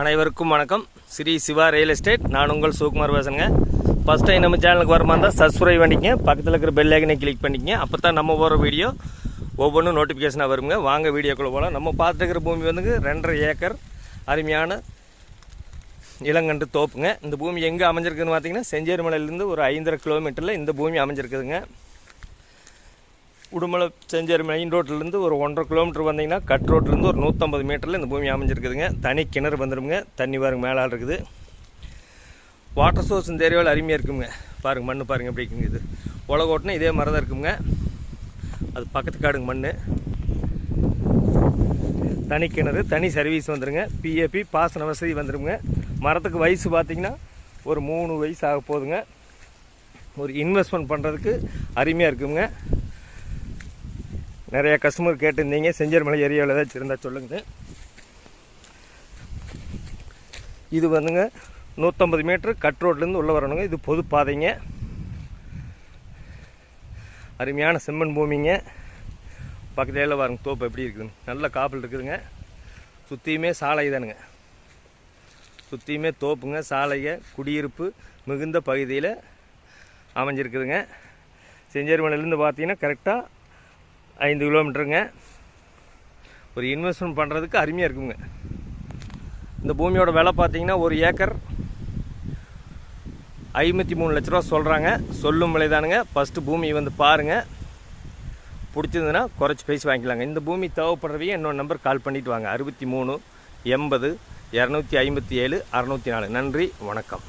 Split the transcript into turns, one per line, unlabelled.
அனைவருக்கும் வணக்கம். Sri Siva real estate. நான் உங்கள் சுகுமார் பேசுங்க ஃபஸ்ட் டைம் நம்ம சேனலுக்கு வரமா இருந்தால் சப்ஸ்கிரைப் பண்ணிக்கங்க. பக்கத்தில் இருக்கிற பெல் ஐக்கனை கிளிக் பண்ணிக்கங்க. அப்போ தான் நம்ம போகிற வீடியோ ஒவ்வொன்றும் நோட்டிஃபிகேஷனாக வருங்க. வாங்க வீடியோக்குள்ளே போகலாம் நம்ம பார்த்துருக்கிற பூமி வந்து ரெண்டரை ஏக்கர் அருமையான இளங்கன்று தோப்புங்க. இந்த பூமி எங்கே அமைஞ்சிருக்குதுன்னு பார்த்தீங்கன்னா செஞ்சேரிமலையிலேருந்து ஒரு ஐந்தரை கிலோமீட்டரில் இந்த பூமி அமைஞ்சிருக்குதுங்க. உடுமலை செஞ்சேரி மெயின் ரோட்லேருந்து ஒரு ஒன்றரை கிலோமீட்டர் வந்தீங்கன்னா கட் ரோட்லேருந்து ஒரு நூற்றம்பது மீட்டரில் இந்த பூமி அமைஞ்சிருக்குதுங்க. தனி கிணறு வந்துடுங்க தண்ணி பாருங்க மேலே இருக்குது. வாட்டர் சோர்ஸ் இந்த ஏரியாவில் அருமையாக இருக்குங்க. பாருங்கள் மண் பாருங்க எப்படி இருக்குங்க இது. உலகோட்டினா இதே மாதிரி தான் இருக்குங்க. அது பக்கத்து காடுங்க மண் தனி கிணறு தனி சர்வீஸ் வந்துடுங்க பிஏபி பாசன வசதி வந்துடுங்க மரத்துக்கு வயசு பார்த்தீங்கன்னா ஒரு மூணு வயசு ஆக போகுதுங்க ஒரு இன்வெஸ்ட்மெண்ட் பண்ணுறதுக்கு அருமையாக இருக்குங்க. நிறைய கஸ்டமர் கேட்டிருந்தீங்க. செஞ்சேரிமலை ஏரியாவில் ஏதாச்சும் இருந்தால் சொல்லுங்க. இது வந்துங்க நூற்றம்பது மீட்ரு கட் ரோட்லேருந்து உள்ளே வரணுங்க. இது பொது பாதைங்க. அருமையான செம்மண் பூமிங்க. பக்கத்தில் பாருங்க தோப்பு எப்படி இருக்குதுங்க. நல்ல காப்பில் இருக்குதுங்க. சுற்றியுமே சாலை தானுங்க சுற்றியுமே தோப்புங்க சாலைங்க குடியிருப்பு மிகுந்த பகுதியில் அமைஞ்சிருக்குதுங்க. செஞ்சேரிமலையிலேருந்து பார்த்தீங்கன்னா கரெக்டாக ஐந்து கிலோமீட்டருங்க. ஒரு இன்வெஸ்ட்மெண்ட் பண்ணுறதுக்கு அருமையாக இருக்குங்க. இந்த பூமியோட விலை பார்த்தீங்கன்னா ஒரு ஏக்கர் ஐம்பத்தி மூணு லட்ச ரூபா சொல்கிறாங்க சொல்லும் விலை தானுங்க ஃபஸ்ட்டு பூமி வந்து பாருங்கள் பிடிச்சிருந்துன்னா குறைச்சி பேசி வாங்கிக்கலாங்க. இந்த பூமி தேவைப்படுறவையும் இன்னொரு நம்பர் கால் பண்ணிவிட்டு வாங்க. அறுபத்தி மூணு எண்பது இரநூத்தி ஐம்பத்தி ஏழு அறநூற்றி நாலு. நன்றி வணக்கம்.